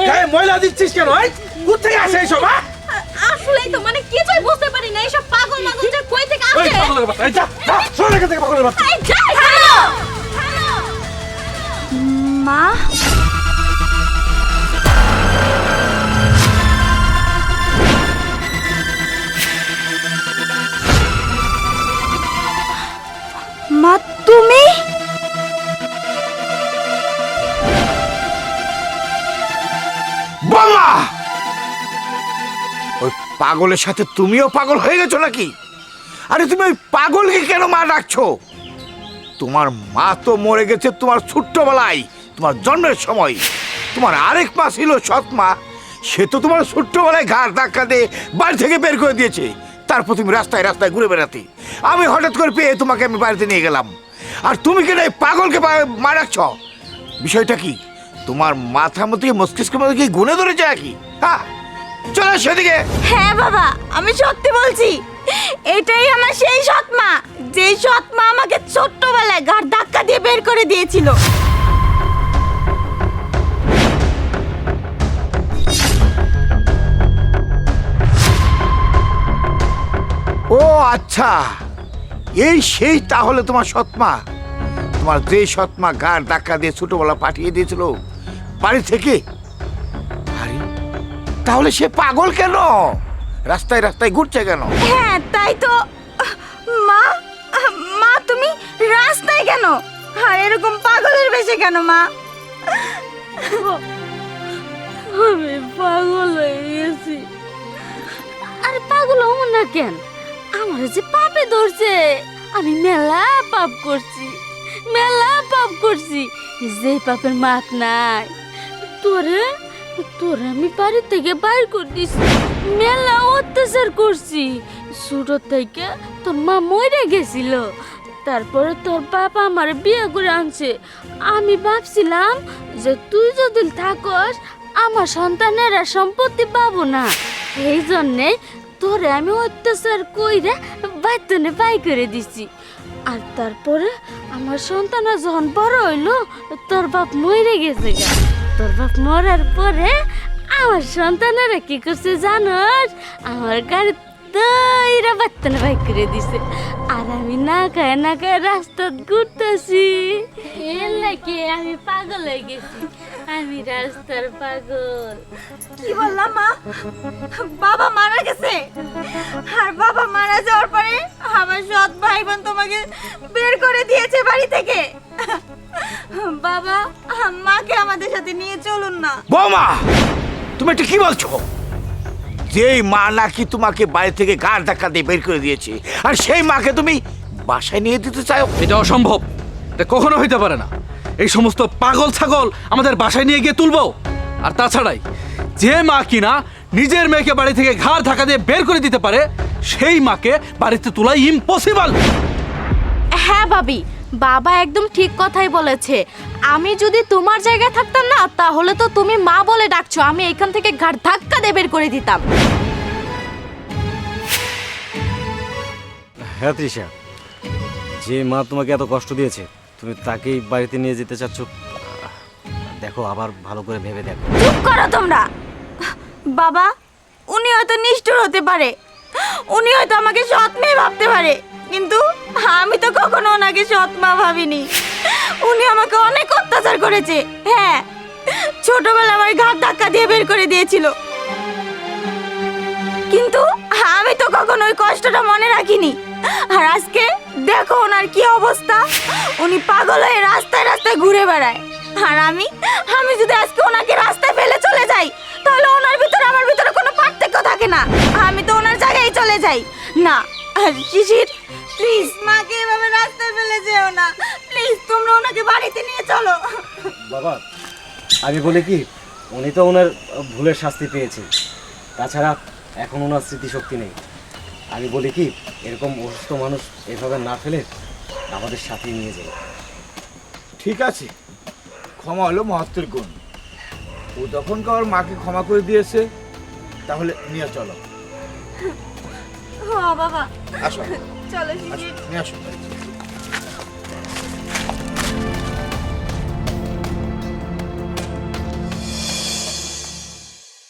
গায়ে ময়লা দিচ্ছিস কেন? এই কোথেকে আসে এইসব হ্যাঁ? আসলেই তো মানে কিছুই বুঝতে পারি না এইসব পাগল মাগল যে কই থেকে এই আসে? পাগলের বাচ্চা এই যা যা সরে এখান থেকে পাগলের বাচ্চা। এই যা হ্যালো মা মা? পাগলের সাথে তুমিও পাগল হয়ে গেছো নাকি? আরে তুমি ওই পাগলকে কেন মা ডাকছো তোমার মা তো মরে গেছে তোমার ছোট্টবেলায়, তোমার জন্মের সময়। তোমার আরেক মা ছিল সৎ মা, সে তো তোমার ছোট্টবেলায় ঘাড় ধাক্কা দিয়ে বাড়ি থেকে বের করে দিয়েছে। তারপর তুমি রাস্তায় রাস্তায় ঘুরে বেড়াতে। আমি হঠাৎ করে পেয়ে তোমাকে আমি বাড়িতে নিয়ে গেলাম। আর তুমি কেন এই পাগলকে মা ডাকছ বিষয়টা কি, তোমার মাথার মধ্যে মস্তিষ্কের মধ্যে কি গুনে ধরেছে নাকি? হ্যাঁ? চলো সেদিকে। হ্যাঁ বাবা আমি সত্যি বলছি এটাই আমার সেই সৎমা যেই সৎমা আমাকে ছোট্টবেলায় ঘাট ধাক্কা দিয়ে বের করে দিয়েছিল। ও আচ্ছা এই সেই তাহলে তোমার সৎমা। তোমার যে সৎমা গার ধাক্কা দিয়ে ছোটবেলা পাঠিয়ে দিয়েছিল বাড়ি থেকে তাহলে সে পাগল কেন? রাস্তায় রাস্তায় ঘুরছে কেন? হ্যাঁ তাই তো। মা মা তুমি রাস্তায় কেন? আর এরকম পাগলের বেশে কেন মা? আমি পাগল হয়ে গেছি। আরে পাগল হব না কেন? আমার যে পাপে ধরছে। আমি মেলা পাপ করছি মেলা পাপ করছি। যে পাপের মাপ নাই। তোরে তোরে আমি বাড়ি থেকে বাইর করে দিছি। মেলা অত্যাচার করছি। ছোট থেকে তোর মা মরে গেছিল। তারপরে তোর বাবা আমার বিয়ে করে আনছে। আমি ভাবছিলাম যে তুই যদি থাকস, আমার সন্তানেরা সম্পত্তি পাবো না। এই জন্যে তোরে আমি অত্যাচার কইরা বাচ্চনে বাই করে দিছি। আর তারপরে আমার সন্তান যখন বড় হইল, তোর বাপ মরে গেছে গা। তোর বাপ মরার পরে আমার সন্তানেরা কি করছে জানোস? আমার গাড়ি তৈরা বাচ্চানে বাই করে দিছে। আর আমি না খায় না খায় রাস্তা ঘুরতেছি। এর আমি পাগল হয়ে গেছি। আমি রাস্তার পাগল। কি বললাম, মা? বাবা মারা গেছে। আর বাবা মারা যাওয়ার পরে আমার সৎ ভাই বোন তোমাকে বের করে দিয়েছে বাড়ি থেকে। বাবা মাকে আমাদের সাথে নিয়ে চলুন না। বৌমা তুমি এটা কি বলছো? যেই মা নাকি তোমাকে বাড়ি থেকে গার ধাক্কা দিয়ে বের করে দিয়েছে আর সেই মাকে তুমি বাসায় নিয়ে দিতে চাও? এটা অসম্ভব। এটা কখনো হইতে পারে না। এই সমস্ত পাগল ছাগল আমাদের বাসায় নিয়ে গিয়ে তুলবো। আর তাছাড়াই যে মা কিনা নিজের মেয়েকে বাড়ি থেকে ঘাড় ধাক্কা দিয়ে বের করে দিতে পারে সেই মাকে বাড়িতে তোলা ইম্পসিবল হ্যাঁ ভাবি। বাবা একদম ঠিক কথাই বলেছে। আমি যদি তোমার জায়গায় থাকতাম না তাহলে তো তুমি মা বলে ডাকছো। আমি এখান থেকে ঘাট ধাক্কা দিয়ে বের করে দিতাম। হ্যাঁ তৃষা। যে মা তোমাকে এত কষ্ট দিয়েছে তুমি তাকেই বাড়িতে নিয়ে যেতে চাচ্ছ? দেখো আবার ভালো করে ভেবে দেখো। চুপ করো তোমরা। বাবা উনি হয়তো নিষ্ঠুর হতে পারে। উনি হয়তো আমাকে সৎ মেয়ে ভাবতে পারে। কিন্তু কখনো ওনাকে সৎ মা ভাবিনি। উনি আমাকে অনেক অত্যাচার করেছে। হ্যাঁ ছোটবেলা আমার ঘাট ধাক্কা দিয়ে বের করে দিয়েছিল। কিন্তু আমি তো কখনো ওই কষ্টটা মনে রাখিনি। আর আজকে দেখো ওনার কি অবস্থা। উনি পাগল হয়ে রাস্তায় রাস্তায় ঘুরে বেড়ায়। আর আমি আমি যদি আজকে ওনাকে রাস্তায় ফেলে চলে যাই, তাহলে ওনার ভিতরে আমার ভিতরে কোনো পার্থক্য থাকে না। আমি তো ওনার জায়গায় চলে যাই। না, আর শিশির প্লিজ ওনাকে বাড়িতে নিয়ে চলো। বাবা আমি বলি কি উনি তো ওনার ভুলের শাস্তি পেয়েছে। তাছাড়া এখন ওনার স্মৃতিশক্তি নেই। আমি বলি কি এরকম অসুস্থ মানুষ এভাবে না ফেলে আমাদের সাথে নিয়ে যাই ঠিক আছে ক্ষমা হলো মহত্বের গুণ। ও যখন কারোর মাকে ক্ষমা করে দিয়েছে তাহলে নিয়ে চলো। বাবা। আসো। চলো নিয়ে আসো।